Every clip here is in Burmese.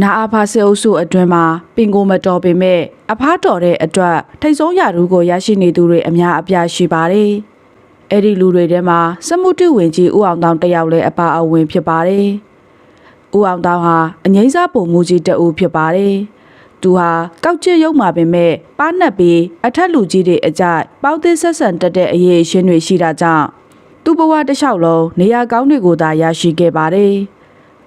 နာအာဖာစေအုပ်စုအတွင်းမှာပင်ကိုမတော်ပေမဲ့အဖားတော်တဲ့အတွက်ထိတ်ဆုံးရာထူးကိုရရှိနေသူတွေအများအပြားရှိပါတယ်။အဲ့ဒီလူတွေထဲမှာစမှုတုဝင်ကြီးဦးအောင်တောင်တစ်ယောက်လည်းအပါအဝင်ဖြစ်ပါတယ်။ဦးအောင်တောင်ဟာအငိမ့်စားပုံမူကြီးတအူဖြစ်ပါတယ်။သူဟာကောက်ကျစ်ရုံမှာပင်မဲ့ပါနှက်ပြီးအထက်လူကြီးတွေအကြိုက်ပေါင်းသစ်ဆက်ဆံတက်တဲ့အရေးအရှင်းတွေရှိတာကြောင့်သူ့ဘဝတစ်လျှောက်လုံးနေရာကောင်းတွေကိုသာရရှိခဲ့ပါတယ်။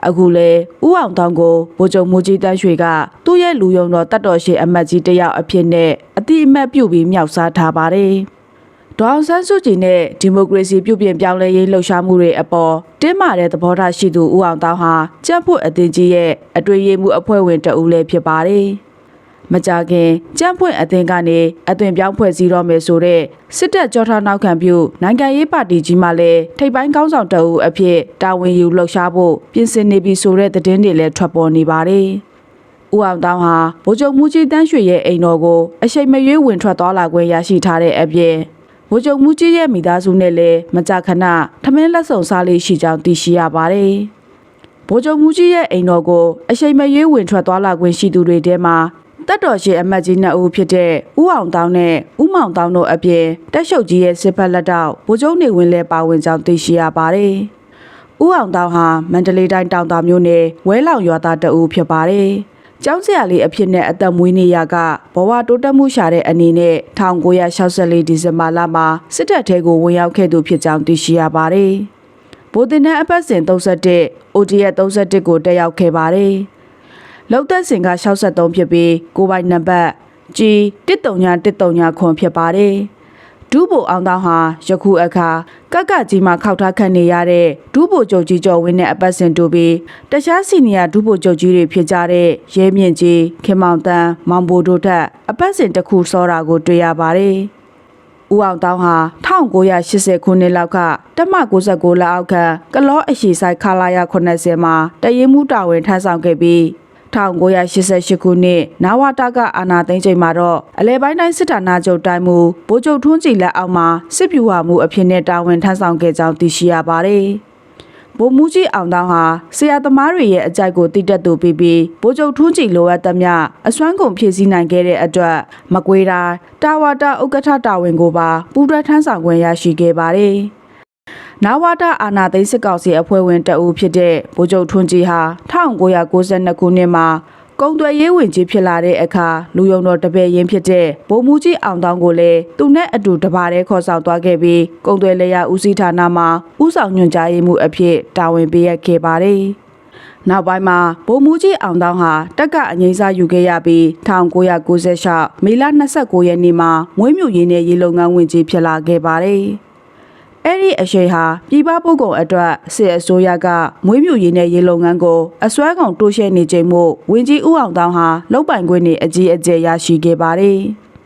အခုလေဥအောင်တောင်ကိုဗိုလ်ချုပ်မူကြီးတန်းရွှေကသူ့ရဲ့လူယုံတော်တတ်တော်ရှိအမတ်ကြီးတယောက်အဖြစ်နဲ့အတိအမတ်ပြုတ်ပြီးမြောက်စားထားပါတယ်။ဒေါအောင်ဆန်းစုကြည်နဲ့ဒီမိုကရေစီပြုပြင်ပြောင်းလဲရေးလှုပ်ရှားမှုတွေအပေါ်တင်းမာတဲ့သဘောထားရှိသူဥအောင်တောင်ဟာကြက်ဖို့အသင်းကြီးရဲ့အတွေ့အကြုံမှုအဖွဲ့ဝင်တဦးလည်းဖြစ်ပါတယ်။ မကြခင်ကြမ်းဖွင့်အသင်းကနေအသွင်ပြောင်းဖွဲ့စည်းတော့မယ်ဆိုတဲ့စစ်တပ်ကြောထားနောက်ခံပြုနိုင်ငံရေးပါတီကြီးမှလည်းထိပ်ပိုင်းကောင်းဆောင်တအုပ်အဖြစ်တာဝန်ယူလှုပ်ရှားဖို့ပြင်ဆင်နေပြီဆိုတဲ့သတင်းတွေလည်းထွက်ပေါ်နေပါတယ်။ဦးအောင်တောင်းဟာဗိုလ်ချုပ်မူကြီးတန်းရွှေရဲ့အိမ်တော်ကိုအရှိန်မရွေးဝင်ထွက်သွားလာခွင့်ရရှိထားတဲ့အပြင်ဗိုလ်ချုပ်မူကြီးရဲ့မိသားစုနဲ့လည်းမကြာခဏထမင်းလက်ဆောင်စားလေးရှိကြောင်းသိရှိရပါတယ်။ဗိုလ်ချုပ်မူကြီးရဲ့အိမ်တော်ကိုအရှိန်မရွေးဝင်ထွက်သွားလာခွင့်ရှိသူတွေထဲမှာ တက်တော်ရှင်အမတ်ကြီးနှစ်ဦးဖြစ်တဲ့ဦးအောင်တောင်းနဲ့ဦးမောင်တောင်းတို့အပြင်တက်ရှုပ်ကြီးရဲ့စစ်ဖက်လက်တောက်ဗိုလ်ချုပ်နေဝင်းလည်းပါဝင်ကြောင်းသိရှိရပါတယ်။ဦးအောင်တောင်းဟာမန္တလေးတိုင်းတောင်တာမြို့နယ်ဝဲလောင်ရွာသားတဦးဖြစ်ပါတယ်။ကျောင်းဆရာလေးအဖြစ်နဲ့အသက်မွေးနေရကဘဝတိုးတက်မှုရှာတဲ့အနေနဲ့1964ဒီဇင်ဘာလမှာစစ်တပ်ထဲကိုဝင်ရောက်ခဲ့သူဖြစ်ကြောင်းသိရှိရပါတယ်။ဗိုလ်တင်တဲ့အပတ်စဉ်31 ODF 31ကိုတက်ရောက်ခဲ့ပါတယ်။ လောက်သက်စင်က63ဖြစ်ပြီးကိုပိုင်နံပါတ် G 139ခွန်ဖြစ်ပါတယ်။ဒူးဘိုအောင်တောင်းဟာယခုအခါကက်ကကြီးမှာခောက်ထားခံနေရတဲ့ဒူးဘိုချုပ်ကြီးကျော်ဝင်းနဲ့အပတ်စဉ်တူပြီးတခြားစီနီယာဒူးဘိုချုပ်ကြီးတွေဖြစ်ကြတဲ့ရဲမြင့်ကြီးခင်မောင်တန်းမောင်ဘိုတို့ထက်အပတ်စဉ်တစ်ခုစောတာကိုတွေ့ရပါတယ်။ဦးအောင်တောင်းဟာ1980ခုနှစ်လောက်ကတက်မ69လက်အောက်ကကလောအရှိဆိုင်ခလာရ80မှာတရင်မှုတာဝန်ထမ်းဆောင်ခဲ့ပြီး 1988ခုနှစ်နဝတာကအာနာသိန်းချိန်မှာတော့အလဲပိုင်းတိုင်းစစ်ဌာနချုပ်တိုင်းမူဗိုလ်ချုပ်ထွန်းကြည်လက်အောက်မှာစစ်ဗျူဟာမှုအဖြစ်နဲ့တာဝန်ထမ်းဆောင်ခဲ့ကြောင်းသိရှိရပါတယ်။ဗိုလ်မှူးကြီးအောင်တောင်းဟာဆရာသမားတွေရဲ့အကြိုက်ကိုတည်တက်သူပြီးပြီးဗိုလ်ချုပ်ထွန်းကြည်လိုအပ်သမျှအစွမ်းကုန်ဖြည့်ဆည်းနိုင်ခဲ့တဲ့အတွက်မကွေးတိုင်းတာဝါတာဥက္ကဋ္ဌတာဝန်ကိုပါပူးတွဲထမ်းဆောင်ခွင့်ရရှိခဲ့ပါတယ်။ နာဝတာအာနာသိန်းစစ်ကောင်စီအဖွဲ့ဝင်တအူဖြစ်တဲ့ဗိုလ်ချုပ်ထွန်းကြည်ဟာ1992ခုနှစ်မှာကုံသွယ်ရေးဝင်ကြီးဖြစ်လာတဲ့အခါလူယုံတော်တပည့်ရင်းဖြစ်တဲ့ဗိုလ်မှူးကြီးအောင်တောင်းကိုလည်းသူနဲ့အတူတပါးတည်းခေါ်ဆောင်သွားခဲ့ပြီးကုံသွယ်လေယာဦးစီးဌာနမှာဦးဆောင်ညွှန်ကြားရေးမှုအဖြစ်တာဝန်ပေးရခဲ့ပါတယ်။နောက်ပိုင်းမှာဗိုလ်မှူးကြီးအောင်တောင်းဟာတက်ကအငိမ့်စားယူခဲ့ရပြီး1996မေလ29ရက်နေ့မှာမွေးမြူရေးနဲ့ရေလုံငန်းဝင်ကြီးဖြစ်လာခဲ့ပါတယ်။ အဲ့ဒီအရှိန်ဟာပြည်ပပုဂ္ဂိုလ်အတွက်စစ်အစိုးရကမွေးမြူရေးနဲ့ရေလုံငန်းကိုအစွမ်းကုန်တိုးချဲ့နေချိန်မို့ဝင်ကြီးဦးအောင်တောင်းဟာလုတ်ပိုင်ခွင့်နဲ့အကြီးအကျယ်ရရှိခဲ့ပါတယ်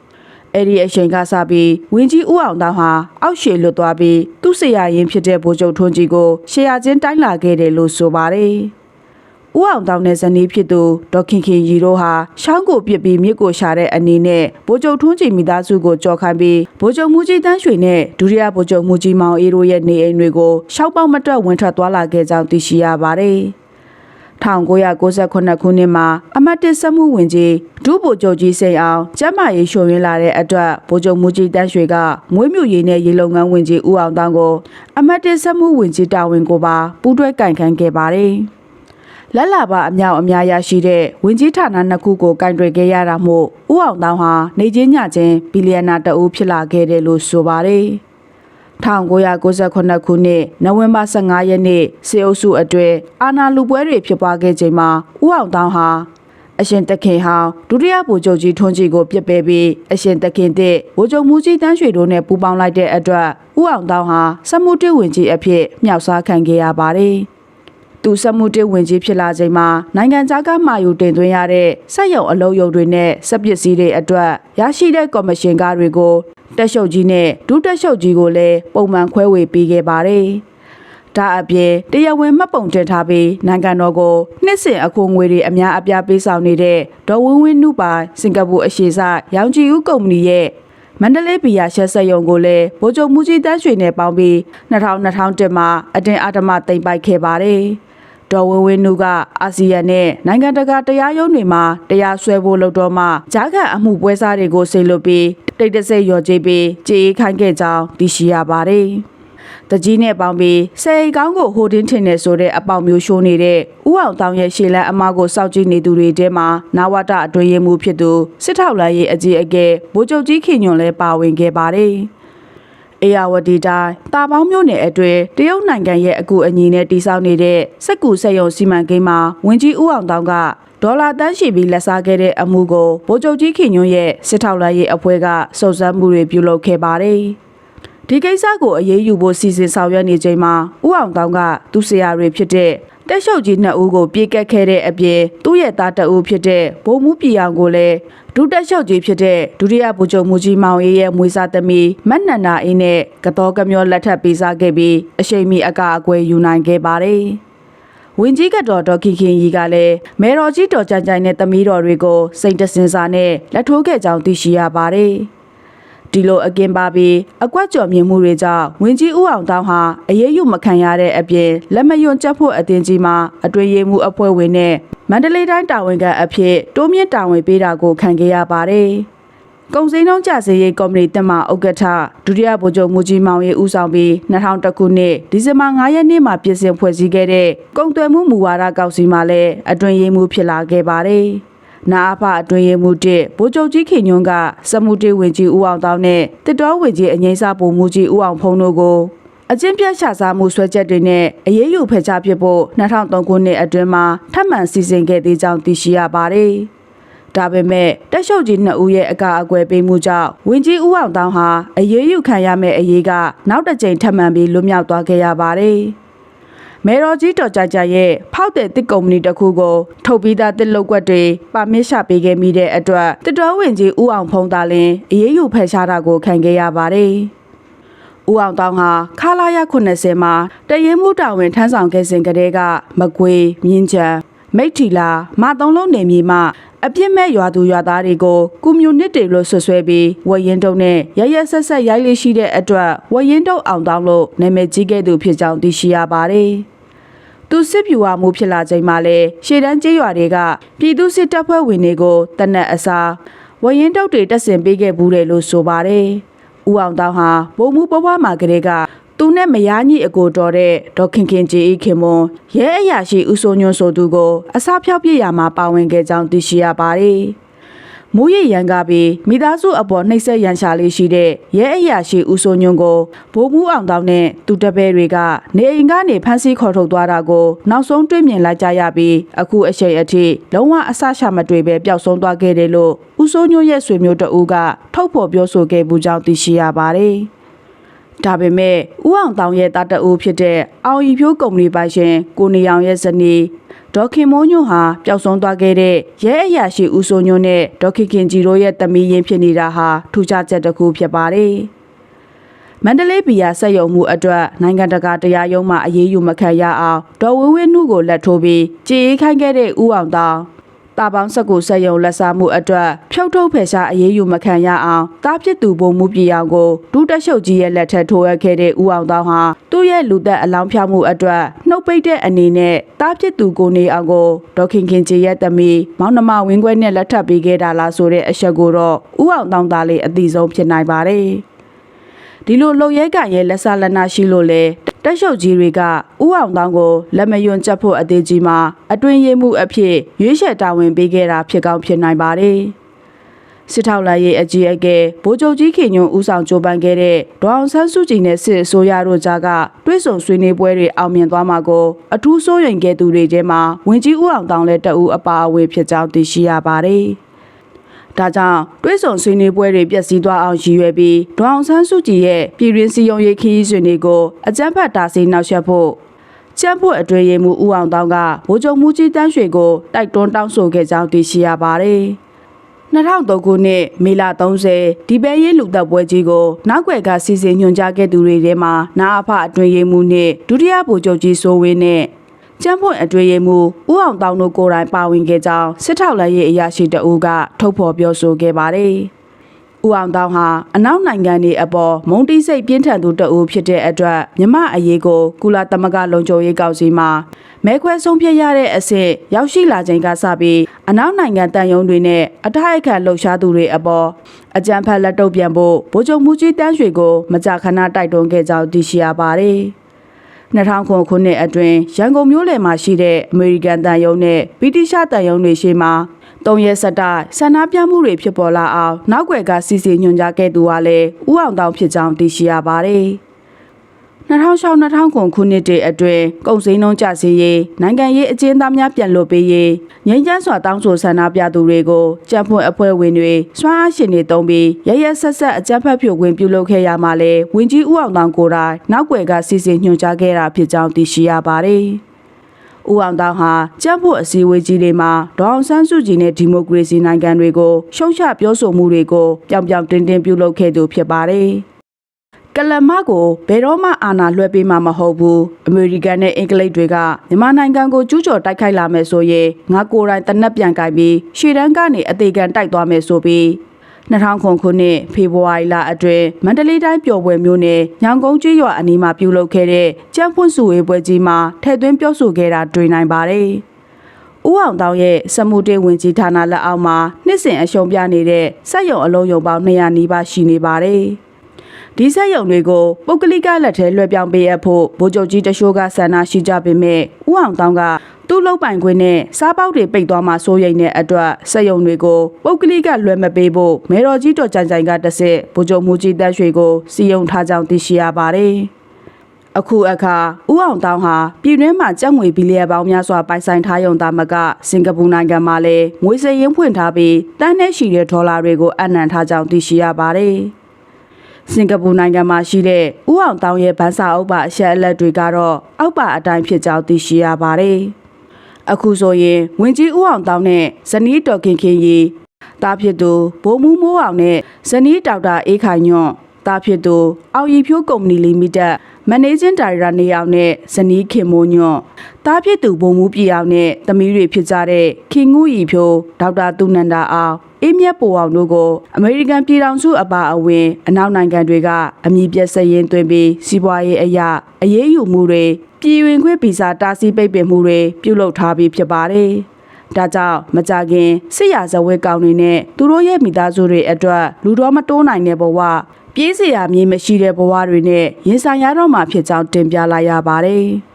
။အဲ့ဒီအချိန်ကစပြီးဝင်းကြီးဦးအောင်တောင်းဟာအောက်ရှည်လွတ်သွားပြီးသူ့ဆရာရင်ဖြစ်တဲ့ဗိုလ်ချုပ်ထွန်းကြီးကိုရှေယာချင်းတိုင်းလာခဲ့တယ်လို့ဆိုပါတယ်။ ဦးအောင်တောင်းတဲ့ဇနီးဖြစ်သူဒေါက်ခင်ခင်ရီတို့ဟာရှောင်းကိုပြစ်ပြီးမြစ်ကိုရှာတဲ့အနေနဲ့ဗိုလ်ချုပ်ထွန်းကြည်မိသားစုကိုကြော်ခိုင်းပြီးဗိုလ်ချုပ်မူကြီးတန်းရွှေနဲ့ဒုတိယဗိုလ်ချုပ်မူကြီးမောင်အေးတို့ရဲ့နေအိမ်တွေကိုရှောက်ပေါက်မတွက်ဝင်ထွက်သွားလာခဲ့ကြောင်းသိရှိရပါတယ်။1998ခုနှစ်မှာအမတ်တစ်စက်မှုဝင်ကြီးဒုဗိုလ်ချုပ်ကြီးစိန်အောင်ကျမ်းမာရေးရှုံရင်းလာတဲ့အတွက်ဗိုလ်ချုပ်မူကြီးတန်းရွှေကမွေးမြူရေးနဲ့ရေလုံငန်းဝင်ကြီးဦးအောင်တောင်းကိုအမတ်တစ်စက်မှုဝင်ကြီးတာဝန်ကိုပါပူးတွဲကင်ခန်းခဲ့ပါတယ်။ လက်လာပါအမြောက်အများရရှိတဲ့ဝင်ကြီးဌာနနှစ်ခုကိုကင်တွယ်ခဲ့ရတာမို့ဦးအောင်တောင်းဟာနေချင်းညချင်းဘီလီယံနာတအူးဖြစ်လာခဲ့တယ်လို့ဆိုပါတယ်။1998ခုနှစ်နိုဝင်ဘာ15ရက်နေ့စေအုပ်စုအတွဲအာနာလူပွဲတွေဖြစ်ပွားခဲ့ချိန်မှာဦးအောင်တောင်းဟာအရှင်တခင်ဟောင်းဒုတိယဗိုလ်ချုပ်ကြီးထွန်းကြီးကိုပြစ်ပယ်ပြီးအရှင်တခင်တဲ့ဗိုလ်ချုပ်မူကြီးတန်းရွှေတို့နဲ့ပူးပေါင်းလိုက်တဲ့အတွက်ဦးအောင်တောင်းဟာစက်မှုတစ်ဝင်ကြီးအဖြစ်မြောက်စားခံခဲ့ရပါတယ်။ သူစက်မှုတစ်ဝင်ကြီးဖြစ်လာချိန်မှာနိုင်ငံခြားကမှယူတင်သွင်းရတဲ့စက်ရုံအလုံးယုံတွေနဲ့စက်ပစ္စည်းတွေအတွက်ရရှိတဲ့ကော်မရှင်ကားတွေကိုတက်ရှုပ်ကြီးနဲ့ဒုတက်ရှုပ်ကြီးကိုလည်းပုံမှန်ခွဲဝေပေးခဲ့ပါတယ်။ဒါအပြင်တရားဝင်မှတ်ပုံတင်ထားပြီးနိုင်ငံတော်ကိုနှစ်စဉ်အခွန်ငွေတွေအများအပြားပေးဆောင်နေတဲ့ဒေါ်ဝင်းဝင်းနုပိုင်စင်ကာပူအရှေ့စရောင်ကြည်ဦးကုမ္ပဏီရဲ့မန္တလေးဘီယာရှက်ဆက်ယုံကိုလည်းဗိုလ်ချုပ်မူကြီးတန်းရွှေနဲ့ပေါင်းပြီး2000-2001မှာအတင်းအဓမ္မတင်ပိုက်ခဲ့ပါတယ်။ ဒေါ်ဝင်းဝင်းနုကအာဆီယံနဲ့နိုင်ငံတကာတရားရုံးတွေမှာတရားစွဲဖို့လုပ်တော့မှဂျားကန်အမှုပွဲစားတွေကိုဆေလွတ်ပြီးတိတ်တဆိတ်ရော်ကြေးပြီးကြေးခိုင်းခဲ့ကြောင်းသိရှိရပါတယ်။တကြီးနဲ့ပေါင်းပြီးဆယ်အိမ်ကောင်းကိုဟိုတင်းထင်နေဆိုတဲ့အပေါက်မျိုးရှိုးနေတဲ့ဥအောင်တောင်ရဲ့ရှေ့လန်းအမကိုစောက်ကြည့်နေသူတွေထဲမှာနာဝတအတွင်းရမှုဖြစ်သူစစ်ထောက်လိုင်းရဲ့အကြီးအကဲဗိုလ်ချုပ်ကြီးခင်ညွန်လည်းပါဝင်ခဲ့ပါတယ်။ အေယာဝတီတိုင်းတာပေါင်းမြို့နယ်အတွင်းတရုတ်နိုင်ငံရဲ့အကူအညီနဲ့တည်ဆောက်နေတဲ့စက်ကူစက်ရုံစီမံကိန်းမှာဝင်ကြီးဦးအောင်တောင်းကဒေါ်လာတန်းရှိပြီးလက်စားခဲ့တဲ့အမှုကိုဗိုလ်ချုပ်ကြီးခင်ညွန့်ရဲ့စစ်ထောက်လိုက်ရေးအဖွဲ့ကစုံစမ်းမှုတွေပြုလုပ်ခဲ့ပါတယ်။ဒီကိစ္စကိုအရေးယူဖို့စီစဉ်ဆောင်ရွက်နေချိန်မှာဦးအောင်တောင်းကသူ့ဆရာတွေဖြစ်တဲ့တက်ရှုပ်ကြီးနှစ်ဦးကိုပြေးကက်ခဲ့တဲ့အပြင်သူ့ရဲ့သားတအူးဖြစ်တဲ့ဘုံမှုပြည်အောင်ကိုလည်း ဒုတက်ရှုပ်ကြီးဖြစ်တဲ့ဒုတိယဗိုလ်ချုပ်မူကြီးမောင်အေးရဲ့မွေးစားသမီးမတ်နန္ဒာအေးနဲ့ကတော်ကမျောလက်ထပ်ပေးစားခဲ့ပြီးအရှိန်မီအကအကွယ်ယူနိုင်ခဲ့ပါတယ်။ဝင်းကြီးကတော်ဒေါ်ခင်ခင်ကြီးကလည်းမေတော်ကြီးတော်ကြိုင်ကြိုင်နဲ့သမီးတော်တွေကိုစိတ်တစင်စာနဲ့လက်ထိုးခဲ့ကြောင်းသိရှိရပါတယ်။ဒီလိုအကင်ပါပြီးအကွက်ကြော်မြင်မှုတွေကြောင့်ဝင်းကြီးဦးအောင်တောင်းဟာအရေးယူမခံရတဲ့အပြင်လက်မယွန်ချက်ဖို့အတင်းကြီးမှာအတွင်းရေးမှုအဖွဲ့ဝင်နဲ့ မန္တလေးတိုင်းတာဝန်ခံအဖြစ်တိုးမြင့်တာဝန်ပေးတာကိုခံခဲ့ရပါတယ်။ကုံစင်းလုံးကြစေရေးကော်မတီတက်မှဥက္ကဋ္ဌဒုတိယဗိုလ်ချုပ်မူကြီးမောင်ရေးဦးဆောင်ပြီး2000ခုနှစ်ဒီဇင်ဘာ9ရက်နေ့မှာပြင်ဆင်ဖွဲ့စည်းခဲ့တဲ့ကုံသွယ်မှုမူဝါဒကောက်စီမှာလည်းအတွင်းရေးမှုဖြစ်လာခဲ့ပါတယ်။နာအဖအတွင်းရေးမှုတစ်ဗိုလ်ချုပ်ကြီးခင်ညွန်းကစမှုတေးဝင်ကြီးဦးအောင်တောင်းနဲ့တစ်တော်ဝင်ကြီးအငိမ့်စာပုံမှုကြီးဦးအောင်ဖုံးတို့ကို အကျင့်ပြတ်ရှာစားမှုဆွဲချက်တွေနဲ့အရေးယူဖယ်ရှားဖြစ်ဖို့2003ခုနှစ်အတွင်းမှာထပ်မံစီစဉ်ခဲ့သေးကြောင်းသိရှိရပါတယ်။ဒါပေမဲ့တက်ရှုပ်ကြီးနှစ်ဦးရဲ့အကာအကွယ်ပေးမှုကြောင့်ဝင်ကြီးဦးအောင်တောင်းဟာအရေးယူခံရမယ့်အရေးကနောက်တစ်ကြိမ်ထပ်မံပြီးလွတ်မြောက်သွားခဲ့ရပါတယ်။မေတော်ကြီးတော်ကြကြရဲ့ဖောက်တဲ့တစ်ကုမ္ပဏီတစ်ခုကိုထုတ်ပြီးသားတစ်လုတ်ကွက်တွေပါမစ်ရှာပေးခဲ့မိတဲ့အတွက်တစ်တော်ဝင်ကြီးဦးအောင်ဖုံးသာလင်အရေးယူဖယ်ရှားတာကိုခံခဲ့ရပါတယ်။ ဦးအောင်တောင်းဟာခလာရ80မှာတရင်မှုတာဝန်ထမ်းဆောင်ခဲ့စဉ်ကတည်းကမကွေးမြင်းချံမိတ်ထီလာမသုံးလုံးနေမြေမှအပြစ်မဲ့ရွာသူရွာသားတွေကိုကွန်မြူနစ်တွေလို့ဆွဆွဲပြီးဝရင်တုံနဲ့ရရဆက်ဆက်ရိုက်လေးရှိတဲ့အတွက်ဝရင်တုံအောင်တောင်းလို့နာမည်ကြီးခဲ့သူဖြစ်ကြောင်းသိရှိရပါတယ်။သူစစ်ပြူဝမှုဖြစ်လာချိန်မှာလဲရှေ့တန်းကျေးရွာတွေကပြည်သူစစ်တပ်ဖွဲ့ဝင်တွေကိုတနက်အစားဝရင်တုတ်တွေတက်ဆင်ပေးခဲ့ဘူးတယ်လို့ဆိုပါတယ်။ ဦးအောင်တောင်းဟာဘုံမှုဘဝမှာကလေးကသူနဲ့မယားညီအကိုတော်တဲ့ဒေါခင်ခင်ကြည်ဤခင်မွန်ရဲအရာရှိဦးစိုးညွန့်ဆိုသူကိုအစားဖြောက်ပြစ်ရမှာပါဝင်ခဲ့ကြောင်းသိရှိရပါတယ်။ မူရရန်ကပြီးမိသားစုအပေါ်နှိပ်စက်ရန်ရှာလေးရှိတဲ့ရဲအရာရှိဦးစိုးညွန့်ကိုဗိုလ်မှူးအောင်တောင်းနဲ့သူတပည့်တွေကနေအိမ်ကနေဖမ်းဆီးခေါ်ထုတ်သွားတာကိုနောက်ဆုံးတွေ့မြင်လိုက်ကြရပြီးအခုအချိန်အထိလုံးဝအဆရှာမတွေ့ပဲပျောက်ဆုံးသွားခဲ့တယ်လို့ဦးစိုးညွန့်ရဲ့ဆွေမျိုးတအူးကထုတ်ဖော်ပြောဆိုခဲ့မှုကြောင့်သိရှိရပါတယ်။ဒါပေမဲ့ဦးအောင်တောင်ရဲ့တာတအူဖြစ်တဲ့အောင်ရီဖြိုးကုမ္ပဏီပိုင်ရှင်ကိုနေအောင်ရဲ့ဇနီး ဒေါခင်မိုးညွန့်ဟာပျောက်ဆုံးသွားခဲ့တဲ့ရဲအရာရှိဦးစိုးညွန့်နဲ့ဒေါခင်ခင်ကြီးတို့ရဲ့တမီးရင်းဖြစ်နေတာဟာထူးခြားချက်တစ်ခုဖြစ်ပါတယ်။မန္တလေးဘီယာဆက်ယုံမှုအတွက်နိုင်ငံတကာတရားရုံးမှအရေးယူမခံရအောင်ဒေါ်ဝင်းဝင်းနှုကိုလက်ထိုးပြီးကြေအေးခိုင်းခဲ့တဲ့ဦးအောင်တောင် တာပေါင်းစက်ကိုဆက်ယုံလက်စားမှုအတွက်ဖြုတ်ထုတ်ဖယ်ရှားအရေးယူမခံရအောင်တားဖြစ်သူပုံမှုပြည်အောင်ကိုဒုတက်ရှုပ်ကြီးရဲ့လက်ထက်ထိုးအပ်ခဲ့တဲ့ဦးအောင်တောင်ဟာသူ့ရဲ့လူသက်အလောင်းဖြောက်မှုအတွက်နှုတ်ပိတ်တဲ့အနေနဲ့တားဖြစ်သူကိုနေအောင်ကိုဒေါခင်ခင်ကြီးရဲ့သမီးမောင်နှမဝင်းခွဲနဲ့လက်ထပ်ပေးခဲ့တာလားဆိုတဲ့အချက်ကိုတော့ဦးအောင်တောင်သားလေးအသိဆုံးဖြစ်နိုင်ပါတယ်။ဒီလိုလုံရဲကန်ရဲ့လက်ဆလက်နာရှိလို့လေတ က်ရှုပ်ကြီးတွေကဥအောင်တောင်းကိုလက်မယွန်ချက်ဖို့အသေးကြီးမှာအတွင်းရေးမှုအဖြစ်ရွေးချယ်တာဝန်ပေးခဲ့တာဖြစ်ကောင်းဖြစ်နိုင်ပါတယ်။စစ်ထောက်လိုက်ရဲ့အကြီးအကဲဗိုလ်ချုပ်ကြီးခင်ညွန့်ဦးဆောင်ကြိုးပမ်းခဲ့တဲ့ဒေါအောင်ဆန်းစုကြည်နဲ့စစ်အစိုးရတို့ကြားကတွဲဆုံဆွေးနွေးပွဲတွေအောင်မြင်သွားမှာကိုအထူးစိုးရိမ်ခဲ့သူတွေထဲမှာဝင်ကြီးဦးအောင်တောင်းလည်းတအူးအပါအဝင်ဖြစ်ကြောင်းသိရှိရပါတယ်။ ဒါကြောင့်တွဲဆုံဆွေးနွေးပွဲတွေပြည့်စည်သွားအောင်ရည်ရွယ်ပြီးဒေါအောင်ဆန်းစုကြည်ရဲ့ပြည်တွင်းစီယုံရေးခီးစဉ်တွေကိုအကြမ်းဖက်တာဆီနောက်ဆက်ဖို့ကျန်းဖို့အတွင်ရေးမှုဦးအောင်တောင်းကဗိုလ်ချုပ်မှုကြီးတန်းရွှေကိုတိုက်တွန်းတောင်းဆိုခဲ့ကြောင်းသိရှိရပါတယ်။2003ခုနှစ်မေလ30ဒီပဲရေးလူသက်ပွဲကြီးကိုနောက်ွယ်ကစီစဉ်ညွှန်ကြားခဲ့သူတွေထဲမှာနာအဖအတွင်ရေးမှုနှင့်ဒုတိယဗိုလ်ချုပ်ကြီးစိုးဝင်းနဲ့ ကျန်းဖွင့်အတွင်ရေးမှုဦးအောင်တောင်းတို့ကိုယ်တိုင်ပါဝင်ခဲ့ကြောင်းစစ်ထောက်လည်းရေးအရာရှိတအူးကထုတ်ဖော်ပြောဆိုခဲ့ပါတယ်။ဦးအောင်တောင်းဟာအနောက်နိုင်ငံတွေအပေါ်မုံတိစိတ်ပြင်းထန်သူတအူးဖြစ်တဲ့အတွက်မြမအရေးကိုကုလသမဂ္ဂလုံခြုံရေးကောင်စီမှာမဲခွဲဆုံးဖြတ်ရတဲ့အဆင့်ရောက်ရှိလာချိန်ကစပြီးအနောက်နိုင်ငံတန်ယုံတွေနဲ့အထိုက်အခံလှုပ်ရှားသူတွေအပေါ်အကြမ်းဖက်လက်တုပ်ပြန်ဖို့ဗိုလ်ချုပ်မှုကြီးတန်းရွှေကိုမကြာခဏတိုက်တွန်းခဲ့ကြောင်းသိရှိရပါတယ်။ 2009ခုနှစ်အတွင်းရန်ကုန်မြို့လယ်မှာရှိတဲ့အမေရိကန်တန်ယုံနဲ့ဗြိတိရှတန်ယုံတွေရှိမှာတုံးရဲစက်တိုက်ဆန္ဒပြမှုတွေဖြစ်ပေါ်လာအောင်နောက်ွယ်ကစီစီညွှန်ကြားခဲ့သူကလည်းဥအောင်တောင်ဖြစ်ကြောင်းသိရှိရပါတယ်။ 2006-2009ခုနှစ်တည်းအတွင်းကုန်စည်နှုန်းကျဆင်းရေးနိုင်ငံရေးအကျဉ်းသားများပြန်လွတ်ပေးရေးငြိမ်းချမ်းစွာတောင်းဆိုဆန္ဒပြသူတွေကိုကြံ့ဖွံ့အဖွဲ့ဝင်တွေစွမ်းအားရှင်တွေတုံးပြီးရရဆက်ဆက်အကြမ်းဖက်ဖြိုခွင်းပြုလုပ်ခဲ့ရမှာလဲဝင်ကြီးဦးအောင်တောင်ကိုယ်တိုင်နောက်ွယ်ကစီစဉ်ညွှန်ကြားခဲ့တာဖြစ်ကြောင်းသိရှိရပါတယ်။ဦးအောင်တောင်ဟာကြံ့ဖို့အစည်းအဝေးကြီးတွေမှာဒေါအောင်ဆန်းစုကြည်နဲ့ဒီမိုကရေစီနိုင်ငံတွေကိုရှုံချပြောဆိုမှုတွေကိုပြောင်ပြောင်တင်းတင်းပြုလုပ်ခဲ့သူဖြစ်ပါတယ်။ ကလမကိုဘယ်တော့မှအာဏာလွှဲပေးမှာမဟုတ်ဘူးအမေရိကန်နဲ့အင်္ဂလိပ်တွေကမြန်မာနိုင်ငံကိုကျူးကျော်တိုက်ခိုက်လာမယ်ဆိုရင်ငါကိုယ်တိုင်တနက်ပြန်ကြိုက်ပြီးရှေ့တန်းကနေအသေးခံတိုက်သွားမယ်ဆိုပြီး2009ခုနှစ်ဖေဖော်ဝါရီလအတွင်းမန္တလေးတိုင်းပျော်ပွဲမြို့နယ်ညောင်ကုန်းကျွော်အနီးမှာပြုလုပ်ခဲ့တဲ့ကျန်းဖွံ့စုဝေးပွဲကြီးမှာထည့်သွင်းပြောဆိုခဲ့တာတွေ့နိုင်ပါတယ်။ဦးအောင်တောင်ရဲ့စမှုတေးဝင်ကြီးဌာနလက်အောက်မှာနှစ်စဉ်အရှုံးပြနေတဲ့စက်ရုံအလုံးယုံပေါင်း200နီးပါးရှိနေပါတယ်။ ဒီဆက်ယုံတွေကိုပုဂ္ဂလိကလက်ထဲလွှဲပြောင်းပေးအပ်ဖို့ဗိုလ်ချုပ်ကြီးတရှိုးကဆန္ဒရှိကြပေမဲ့ဦးအောင်တောင်းကသူ့လုံပိုင်ခွင့်နဲ့စားပေါက်တွေပိတ်သွားမှစိုးရိမ်တဲ့အတွက်ဆက်ယုံတွေကိုပုဂ္ဂလိကလွှဲမပေးဖို့မဲတော်ကြီးတော်ကြိုင်ကြိုင်ကတဆင့်ဗိုလ်ချုပ်မူကြီးတက်ရွှေကိုစီယုံထားကြောင်းသိရှိရပါတယ်။အခုအခါဦးအောင်တောင်းဟာပြည်တွင်းမှာကြက်ငွေဘီလီယံပေါင်းများစွာပိုင်ဆိုင်ထားရုံသားမကစင်ကာပူနိုင်ငံမှာလည်းငွေစည်ရင်းဖွင့်ထားပြီးတန်းနဲ့ရှိတဲ့ဒေါ်လာတွေကိုအနံထားကြောင်းသိရှိရပါတယ်။ စင်ကာပူနိုင်ငံမှာရှိတဲ့ဥအောင်တောင်းရဲ့ဗန်းစာအုပ်ပါအချက်အလက်တွေကတော့အောက်ပါအတိုင်းဖြစ်ကြောင်းသိရှိရပါတယ်။အခုဆိုရင်ဝင်းကြီးဥအောင်တောင်းနဲ့ဇနီးတော်ခင်ခင်ရီတာဖြစ်သူဘိုးမူးမိုးအောင်နဲ့ဇနီးဒေါက်တာအေးခိုင်ညွန့်တာဖြစ်သူအောင်ရီဖြိုးကုမ္ပဏီလီမိတက်မန်နေဂျင်းဒါရိုက်တာနေအောင်နဲ့ဇနီးခင်မိုးညွန့်တာဖြစ်သူဘုံမူပြည်အောင်နဲ့သမီးတွေဖြစ်ကြတဲ့ခင်ငူရီဖြိုးဒေါက်တာသူနန္ဒာအောင် အေးမြတ်ပိုအောင်တို့ကိုအမေရိကန်ပြည်ထောင်စုအပါအဝင်အနောက်နိုင်ငံတွေကအမည်ပြစရင်သွင်းပြီးစီးပွားရေးအရာအရေးယူမှုတွေပြည်ဝင်ခွင့်ဗီဇာတားဆီးပိတ်ပင်မှုတွေပြုလုပ်ထားပြီးဖြစ်ပါတယ်။ဒါကြောင့်မကြခင်စစ်ရာဇဝဲကောင်တွေနဲ့သူတို့ရဲ့မိသားစုတွေအတွက်လူတော်မတိုးနိုင်တဲ့ဘဝပြေးစရာမြေမရှိတဲ့ဘဝတွေနဲ့ရင်ဆိုင်ရတော့မှဖြစ်ကြောင်းတင်ပြလိုက်ရပါတယ်။